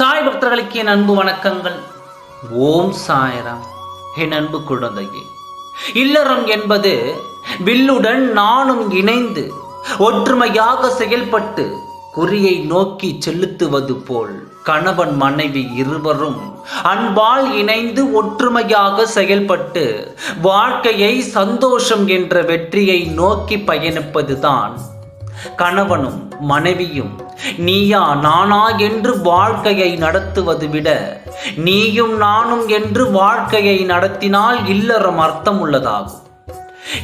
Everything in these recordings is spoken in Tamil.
நண்பர்களுக்கு என் அன்பு வணக்கங்கள். ஓம் சாயராம். என் அன்பு குழந்தையே இல்லறம் என்பது வில்லுடன் நானும் இணைந்து ஒற்றுமையாக செயல்பட்டு குறியை நோக்கி செலுத்துவது போல் கணவன் மனைவி இருவரும் அன்பால் இணைந்து ஒற்றுமையாக செயல்பட்டு வாழ்க்கையை சந்தோஷம் என்ற வெற்றியை நோக்கி பயணிப்பதுதான் கணவனும் மனைவியும் நீயா நானா என்று வாழ்க்கையை நடத்துவது விட நீயும் நானும் என்று வாழ்க்கையை நடத்தினால் இல்லறம் அர்த்தமுள்ளதாகும்.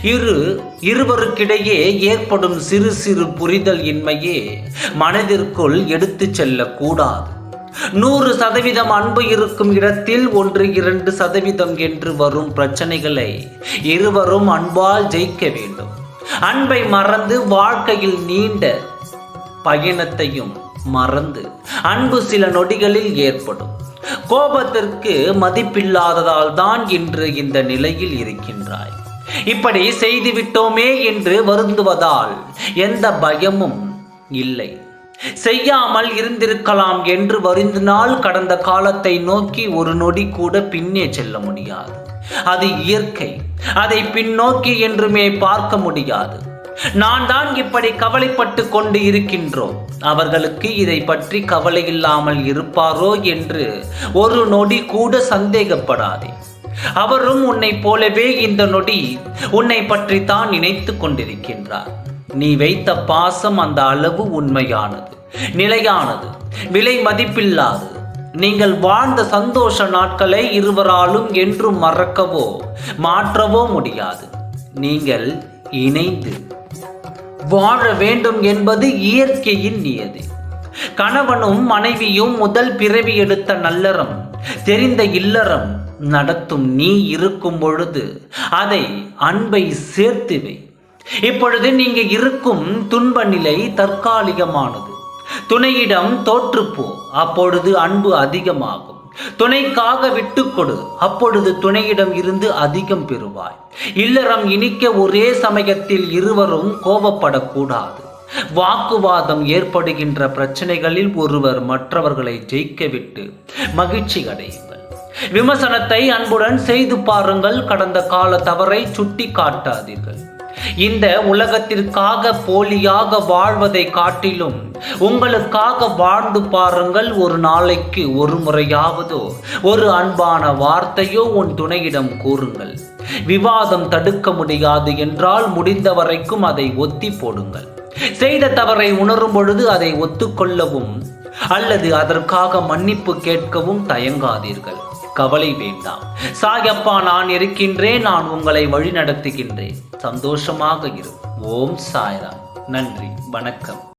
இரு இருவருக்கிடையே ஏற்படும் சிறு சிறு புரிதல் இன்மையே மனதிற்குள் எடுத்துச் செல்லக்கூடாது. நூறு சதவீதம் அன்பு இருக்கும் இடத்தில் ஒன்று இரண்டு சதவீதம் என்று வரும் பிரச்சனைகளை இருவரும் அன்பால் ஜெயிக்க வேண்டும். அன்பை மறந்து வாழ்க்கையில் நீண்ட பயணத்தையும் மறந்து அன்பு சில நொடிகளில் ஏற்படும். கோபத்திற்கு மதிப்பில்லாததால் தான் இன்று இந்த நிலையில் இருக்கின்றாய். இப்படி செய்துவிட்டோமே என்று வருந்துவதால் எந்த பயமும் இல்லை. செய்யாமல் இருந்திருக்கலாம் என்று வருந்தினால் கடந்த காலத்தை நோக்கி ஒரு நொடி கூட பின்னே செல்ல முடியாது. அது இயற்கை. அதை பின்னோக்கி என்றுமே பார்க்க முடியாது. நான் தான் இப்படி கவலைப்பட்டு கொண்டு இருக்கின்றோம். அவர்களுக்கு இதை பற்றி கவலை இல்லாமல் இருப்பாரோ என்று ஒரு நொடி கூட சந்தேகப்படாதே. அவரும் உன்னை போலவே இந்த நொடி உன்னை பற்றி தான் நினைத்து கொண்டிருக்கின்றார். நீ வைத்த பாசம் அந்த அளவு உண்மையானது நிலையானது விலை மதிப்பில்லாது. நீங்கள் வாழ்ந்த சந்தோஷ நாட்களை இருவராலும் என்றும் மறக்கவோ மாற்றவோ முடியாது. நீங்கள் இணைந்து வாழ வேண்டும் என்பது இயற்கையின் நியதி. கணவனும் மனைவியும் முதல் பிறவி எடுத்த நல்லறம் தெரிந்த இல்லறம் நடத்தும் நீ இருக்கும் பொழுது அதை அன்பை சேர்த்து வை. இப்பொழுது நீங்க இருக்கும் துன்ப நிலை தற்காலிகமானது. துணையிடம் தோற்றுப்போ அப்பொழுது அன்பு அதிகமாகும். துணைக்காக விட்டுக்கொடு அப்பொழுது துணையிடம் இருந்து அதிகம் பெறுவாய். இல்லறம் இனிக்க ஒரே சமயத்தில் இருவரும் கோபப்படக்கூடாது. வாக்குவாதம் ஏற்படுகின்ற பிரச்சனைகளில் ஒருவர் மற்றவர்களை ஜெயிக்க விட்டு மகிழ்ச்சி அடையுங்கள். விமர்சனத்தை அன்புடன் செய்து பாருங்கள் கடந்த கால தவறை சுட்டி காட்டாதீர்கள் இந்த உலகத்திற்காக போலியாக வாழ்வதை காட்டிலும் உங்களுக்காக வாழ்ந்து பாருங்கள் ஒரு நாளைக்கு ஒரு முறையாவதோ. ஒரு அன்பான வார்த்தையோ உன் துணையிடம் கூறுங்கள். விவாதம் தடுக்க முடியாது என்றால் முடிந்த வரைக்கும் அதை ஒத்தி போடுங்கள். செய்த தவறை உணரும் பொழுது அதை ஒத்துக்கொள்ளவும் அல்லது அதற்காக மன்னிப்பு கேட்கவும் தயங்காதீர்கள். கவலை வேண்டாம். சாயப்பா நான் இருக்கின்றேன் நான் உங்களை வழி நடத்துகின்றேன் சந்தோஷமாக இரு. ஓம் சாய்ராம். நன்றி வணக்கம்.